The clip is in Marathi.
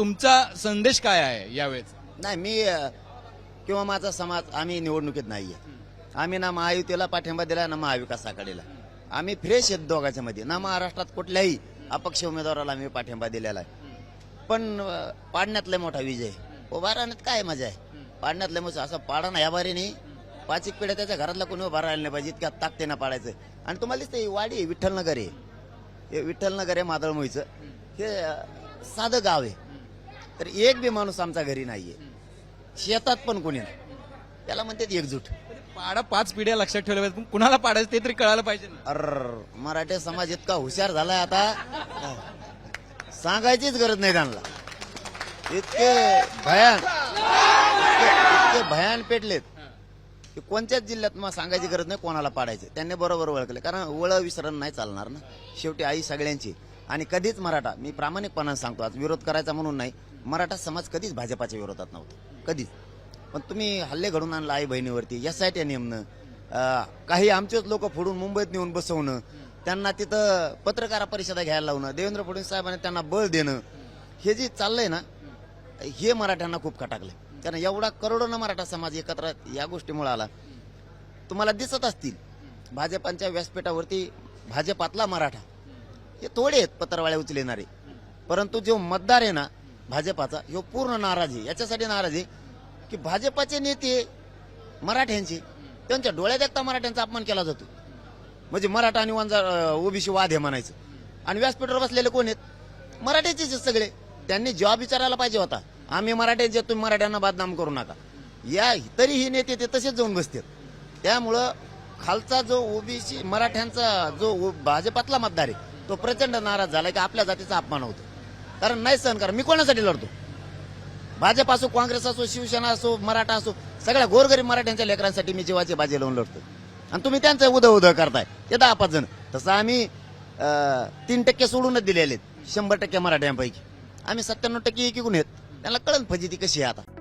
तुमचा संदेश काय आहे यावेळेस? नाही मी किंवा माझा समाज आम्ही निवडणुकीत नाहीये. आम्ही ना महायुतीला पाठिंबा दिला ना महाविकास आघाडीला आम्ही फ्रेश आहेत दोघांच्या मध्ये. ना महाराष्ट्रात कुठल्याही अपक्ष उमेदवाराला आम्ही पाठिंबा दिलेला आहे. पण अ, पाडण्यात लय मोठा विजय. आहे. उभा राहण्यात काय मजा आहे? पाडण्यात मोठं मोठा असं पाडा ना या नाही. पाच एक पिढ्या त्याच्या घरातला कोणी उभा राहिला नाही पाहिजे इतक्या ताकतेनं पाडायचं. आणि तुम्हाला दिसतं वाडी आहे, विठ्ठलनगर आहे. हे विठ्ठलनगर आहे मादळमोईचं हे साधं गाव आहे. तर एक बी माणूस आमचा घरी नाहीये. शेतात पण कोणी नाही. त्याला म्हणतात एकजूट. पाडा पाच पिढ्या लक्षात ठेवल्या पाहिजेत पण कुणाला पाडायचं ते तरी कळायला पाहिजे ना. अर मराठी समाज इतका हुशार झालाय आता. सांगायचीच गरज नाही त्यांना. इतके भयान इतके भयान पेटलेत. की कोणत्याच जिल्ह्यात मग सांगायची गरज नाही कोणाला पाडायचं. त्यांनी बरोबर ओळखले. कारण वळ विसरण नाही चालणार ना. शेवटी आई सगळ्यांची. आणि कधीच मराठा मी प्रामाणिकपणाने सांगतो आज विरोध करायचा म्हणून नाही मराठा समाज कधीच भाजपाच्या विरोधात नव्हता. कधीच. पण तुम्ही हल्ले घडून आणला आई बहिणीवरती एस आय टी नेमणं काही आमचेच लोक फोडून मुंबईत नेऊन बसवणं त्यांना तिथं पत्रकार परिषदा घ्यायला लावणं देवेंद्र फडणवीस साहेबांनी त्यांना बळ देणं हे जे चाललंय ना हे मराठ्यांना खूप खटाकले कारण एवढा करोडोनं मराठा समाज एकत्र या गोष्टीमुळे आला. तुम्हाला दिसत असतील भाजपांच्या व्यासपीठावरती भाजपातला मराठा. हे थोडे आहेत पत्रवाळे उचलेणारे. परंतु जो मतदार आहे ना भाजपाचा ह्यो पूर्ण नाराज आहे. याच्यासाठी नाराज आहे की भाजपाचे नेते मराठ्यांचे त्यांच्या डोळ्यात एकता मराठ्यांचा अपमान केला जातो. म्हणजे मराठा आणि वंजा ओबीसी वाद हे म्हणायचं. आणि व्यासपीठावर बसलेले कोण आहेत? मराठ्याचेच सगळे त्यांनी जॉब विचारायला पाहिजे होता. आम्ही मराठ्यांचे तुम्ही मराठ्यांना बदनाम करू नका. या तरी ही नेते ते तसेच जाऊन बसतात. त्यामुळं खालचा जो ओबीसी मराठ्यांचा जो भाजपातला मतदार आहे तो प्रचंड नाराज झाला की आपल्या जातीचा अपमान होतो कारण नाही सहन करा. मी कोणासाठी लढतो? भाजप असो काँग्रेस असो शिवसेना असो मराठा असो सगळ्या गोरगरीब मराठ्यांच्या लेकरांसाठी मी जीवाची बाजी लावून लढतो आणि तुम्ही त्यांचं उदय उदय करताय. ते दहा पाच जण. तसं आम्ही अं, तीन टक्के सोडूनच दिलेले आहेत. शंभर टक्के मराठ्यांपैकी. आम्ही सत्त्याण्णव टक्के एकीकून आहेत. त्यांना कळण फजिती कशी आहे आता?